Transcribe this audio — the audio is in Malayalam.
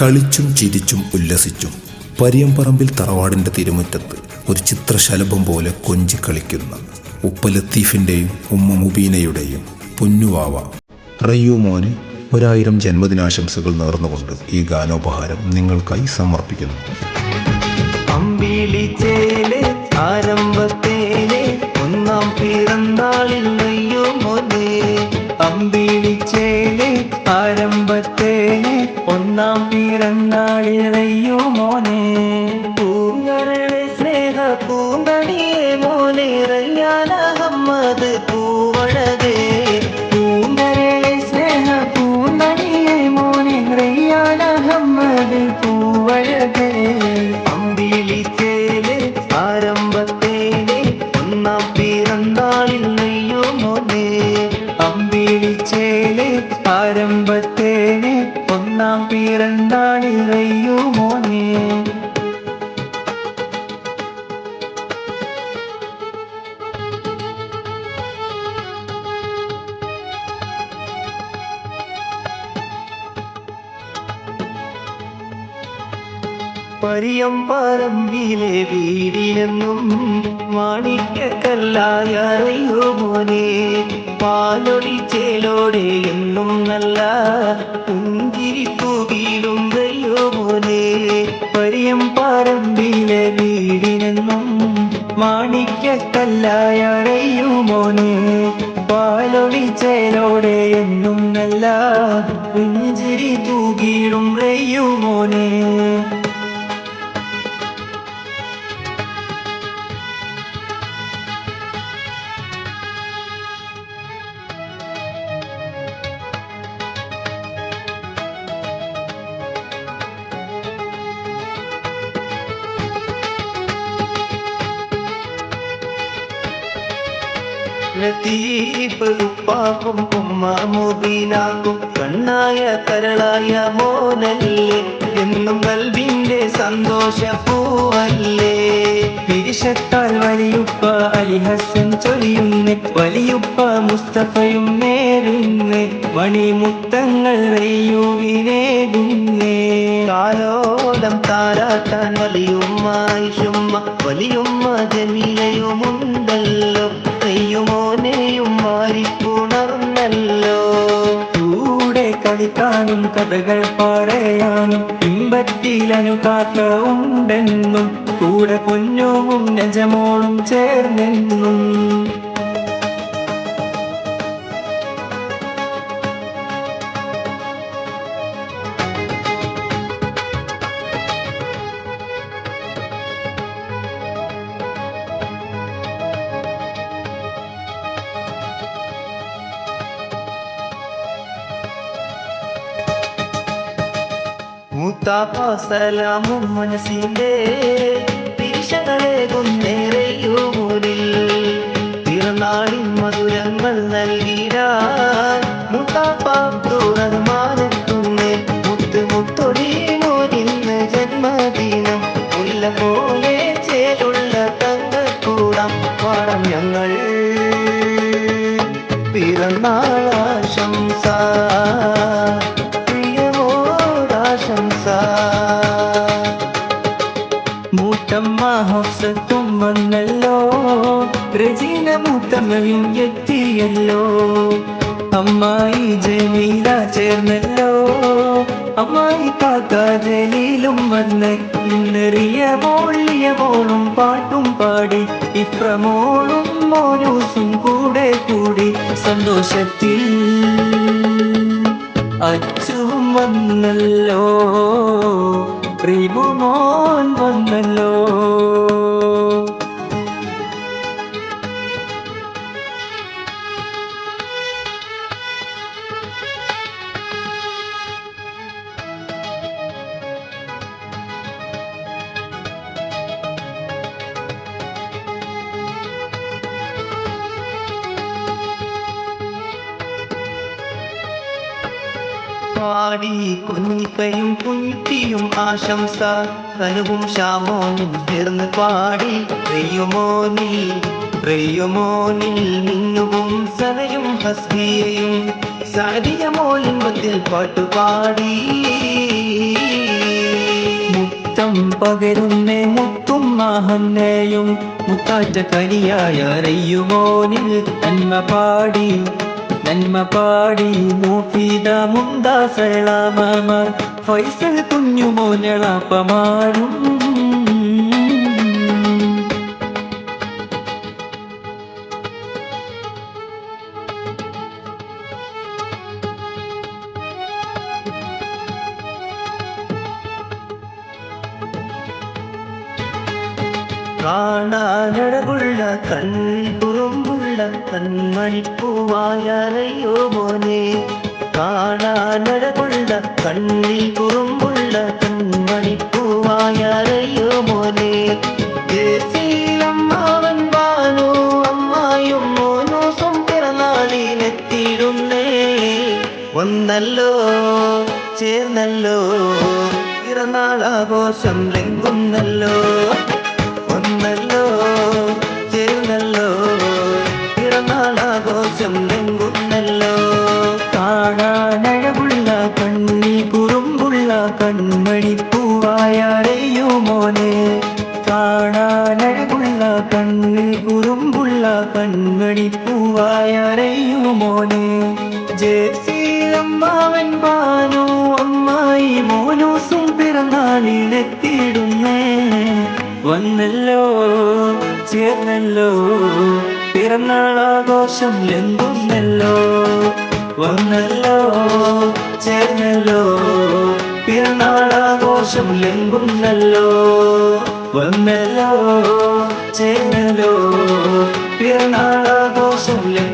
കളിച്ചും ചിരിച്ചും ഉല്ലസിച്ചും പരിയമ്പറമ്പിൽ തറവാടിന്റെ തിരുമുറ്റത്ത് ഒരു ചിത്രശലഭം പോലെ കൊഞ്ചി കളിക്കുന്ന ഉപ്പ ലത്തീഫിന്റെയും ഉമ്മ മുബീനയുടെയും പുന്നുവാവ റയ്യു മോന് ഒരായിരം ജന്മദിനാശംസകൾ നേർന്നുകൊണ്ട് ഈ ഗാനോപഹാരം നിങ്ങൾക്കായി സമർപ്പിക്കുന്നു. അമ്പിളിച്ചേലെ പൂന്തണിയെ മോനെ റയ്യാൻ അഹമ്മദ് പൂവഴകേ. പൂന്തരേ സ്നേഹ പൂന്തണിയെ മോനെ റയ്യാൻ അഹമ്മദ് പൂവഴകേ. അമ്പിളിച്ചേൽ ആരംഭത്തേലെ ഒന്നാം പിറന്നാളിൽ നെയ്യോ മോനെ. അമ്പിളിച്ചേലെ ആരംഭത്തേലെ ഒന്നാം പിറന്നാളിൽ നെയ്യോ മോനെ. പരിയം പറമ്പിലെ വീടിലെന്നും മാണിക്കല്ലായ അറിയോ മോനെ. പാലൊടി ചേലോടെ എന്നും നല്ല പുഞ്ചിരി പൂവിയിലും അയ്യോ മോനെ. പരിയം പറമ്പിലെ വീടിനെന്നും മാണിക്കല്ലായറിയോ മോനെ. പാലൊടി ചേലോടെ എന്നും നല്ല പുഞ്ചിരി തൂകിലും റയ്യോ മോനെ. ലത്തീഫ് ഉപ്പാക്കും ഉമ്മ മുബീനാക്കും കണ്ണായ കരളായ മോനല്ലേ? എന്നും കൽവിന്റെ സന്തോഷ പൂവല്ലേ പിരിശത്താൽ വലിയുപ്പ അലിഹസൻ ചൊരിയുന്നേ. വലിയുപ്പ മുസ്തഫയും നേരുന്നേ. മണിമുത്തങ്ങൾ റെയ്യുവിനേകുന്നേ കാലോലം താരാട്ടാൻ വലിയുമ്മ ഇഷുമ്മ വലിയുമ്മ ജമീലയുമുണ്ടല്ലോ കളിക്കാനും കഥകൾ പറയാനും ഇമ്പത്തിലനു കാക്ക ഉണ്ടെന്നും കൂടെ കുഞ്ഞോവും നജമോളും ചേർന്നെന്നും. മൂത്താപ്പ സലാമും മനസ്സിന്റെ ദിശകളേകും നേരെയൂരിൽ പിറന്നാളിൻ മധുരങ്ങൾ നൽകിടാൻ മൂത്താപ്പ തുറമാനെത്തുന്നേ മുത്ത് മുത്തൊടി ഇന്ന് ജന്മദിനം മുല്ല പോലെ ചേലുള്ള തങ്ങൾക്കൂടം പാടം ഞങ്ങൾ പിറന്നാളാശംസ മൂത്തമ്മയും എത്തിയല്ലോ അമ്മായി ജമീല ചേർന്നല്ലോ. അമ്മായി ജലീലും വന്ന് ഇന്നറിയ മോളിയ മോളും പാട്ടും പാടി ഇപ്രമോളും മോനൂസും കൂടെ കൂടി സന്തോഷത്തിൽ അച്ചും വന്നല്ലോ പ്രിമുമോൻ വന്നല്ലോ. പാടി കുഞ്ഞിപ്പയും കുഞ്ഞിപ്പിയും ആശംസ. കനുവും ശ്യാമോനും ചേർന്ന് പാടി. പ്രിയുമോനി റെയ്യുമോനിൽ മിന്നുവും സനയും ഹസ്തിയെയും. സരിയ മോളിൻപത്തിൽ പാട്ടുപാടി മുത്തം പകരുന്നേ മുത്തും മാഹന്നേയും. മുത്താറ്റ കനിയായ അറിയുമോനിൽ നന്മ പാടി. നന്മ പാടി മൂപ്പിത മുന്താസളാമ ഫൈസൽ കുഞ്ഞുമോനളാപ്പമാരും കാണാനഴകുള്ള കൺകുറുമ്പുള്ള കൺമണിപ്പൂവായറയോ മോനെ. കാണാനഴകുള്ള കണ്ണിൽ കുറുമ്പുള്ള കൺമണിപ്പൂവായറയോ മോനെ. ഒന്നല്ലോ ചേർന്നല്ലോ പിറന്നാളാഘോഷം ലംഘുന്നല്ലോ കുറുമ്പുള്ള കൺമണി പൂവായറിയൂ മോനെ ജേസീലമ്മാവൻ ബാനു അമ്മായി മോനൂസും പിറന്നാളിലെത്തിയിടുന്നേ വന്നല്ലോ ചേർന്നല്ലോ പിറന്നാളാഘോഷം ലംഘുന്നല്ലോ. വന്നല്ലോ ചേർന്നല്ലോ പിറന്നാളാഘോഷം ലംഘുന്നല്ലോ. വന്നല്ലോ ചേർന്നല്ലോ പിറന്നാളാഘോഷം ലംഘുന്നല്ലോ